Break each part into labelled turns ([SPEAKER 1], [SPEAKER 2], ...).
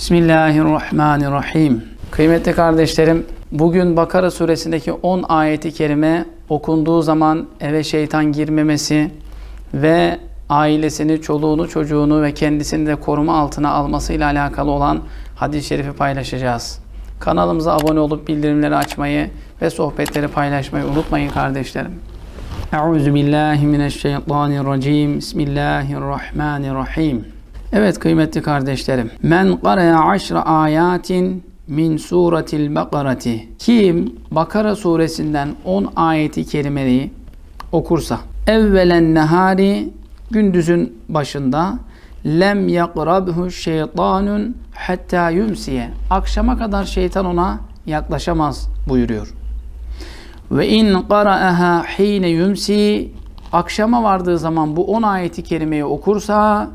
[SPEAKER 1] Bismillahirrahmanirrahim. Kıymetli kardeşlerim, bugün Bakara suresindeki 10 ayeti kerime okunduğu zaman eve şeytan girmemesi ve ailesini, çoluğunu, çocuğunu ve kendisini de koruma altına almasıyla alakalı olan hadis-i şerifi paylaşacağız. Kanalımıza abone olup bildirimleri açmayı ve sohbetleri paylaşmayı unutmayın kardeşlerim. Euzu billahi mineşşeytanirracim. Bismillahirrahmanirrahim. Evet kıymetli kardeşlerim. Men qara'ya aşra ayatin min suretil bakarati. Kim Bakara suresinden 10 ayeti kerimeyi okursa evvelen nehari gündüzün başında lem yakrabhu şeytanun hatta yumsiye. Akşama kadar şeytan ona yaklaşamaz buyuruyor. Ve in qara'aha hine yumsi akşama vardığı zaman bu 10 ayeti kerimeyi okursa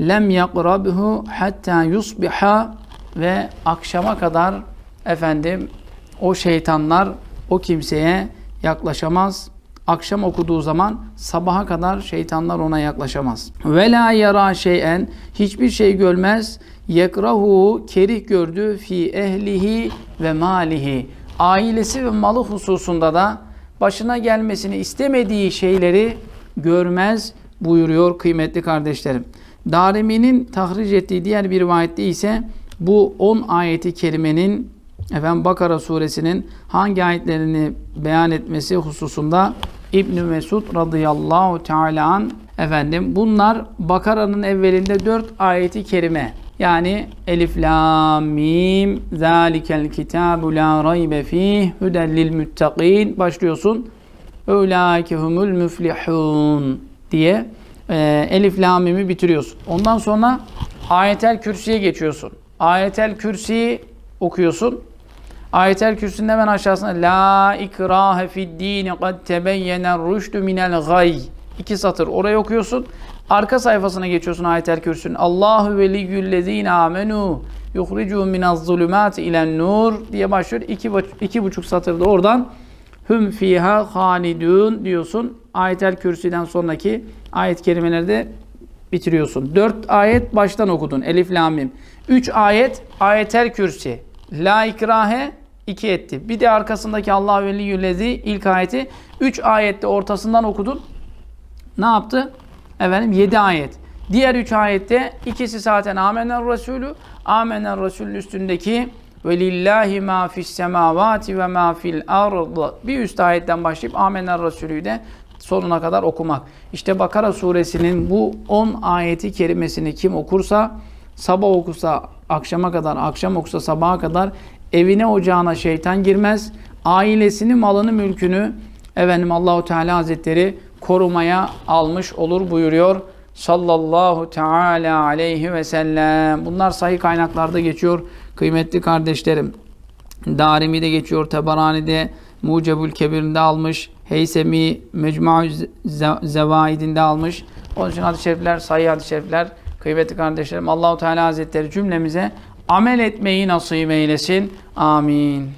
[SPEAKER 1] lem yakrabhu hatta yusbiha ve akşama kadar efendim o şeytanlar o kimseye yaklaşamaz. Akşam okuduğu zaman sabaha kadar şeytanlar ona yaklaşamaz. Ve la yara şeyen hiçbir şey görmez. Yekrahu kerih gördü fi ehlihi ve malihi. Ailesi ve malı hususunda da başına gelmesini istemediği şeyleri görmez buyuruyor kıymetli kardeşlerim. Darimi'nin tahric ettiği diğer bir rivayette ise bu 10 ayeti kerimenin efendim Bakara suresinin hangi ayetlerini beyan etmesi hususunda İbn Mesud radıyallahu teala an efendim bunlar Bakara'nın evvelinde 4 ayeti kerime yani Elif Lam Mim Zalikel kitabu la raybe fih huden lil muttaqin başlıyorsun. Ulaike humul müflihun diye e, Elif Lam Mim'i bitiriyorsun. Ondan sonra Ayetel Kürsi'ye geçiyorsun. Ayetel Kürsi'yi okuyorsun. Ayetel Kürsü'nün hemen aşağısında La ikrahe fid dini kad tebeyyene rüştü minel gay. İki satır orayı okuyorsun. Arka sayfasına geçiyorsun Ayetel Kürsü'nün. Allahu veliyyüllezine amenu yuhricu minaz zulümati ilen nur diye başlıyor. İki, iki buçuk satırda oradan hüm fiha halidun diyorsun. Ayetel Kürsü'den sonraki ayet kelimelerde bitiriyorsun. Dört ayet baştan okudun. Elif, Lam, Mim. Üç ayet Ayetel Kürsi. La ikrahe iki etti. Bir de arkasındaki Allah veliyyüllezi ilk ayeti. Üç ayette ortasından okudun. Ne yaptı? Efendim yedi ayet. Diğer üç ayette ikisi zaten Amener Resulü. Amener Resulü üstündeki ve lillahi ma fis semavati ve ma fil ard. Bir üst ayetten başlayıp Amener Resulü'yü de sonuna kadar okumak. İşte Bakara suresinin bu 10 ayeti kerimesini kim okursa, sabah okusa akşama kadar, akşam okusa sabaha kadar evine ocağına şeytan girmez. Ailesini, malını, mülkünü efendim Allahu Teala Hazretleri korumaya almış olur buyuruyor. Sallallahu Teala aleyhi ve sellem. Bunlar sahih kaynaklarda geçiyor kıymetli kardeşlerim. Darimi'de geçiyor, Tebarani'de, Mucebül Kebir'inde almış, Heysemi Mecmu'u Zevaidinde almış. Onun için hadis-i şerifler, sahih hadis-i şerifler, kıymetli kardeşlerim. Allahu Teala Hazretleri cümlemize amel etmeyi nasip eylesin. Amin.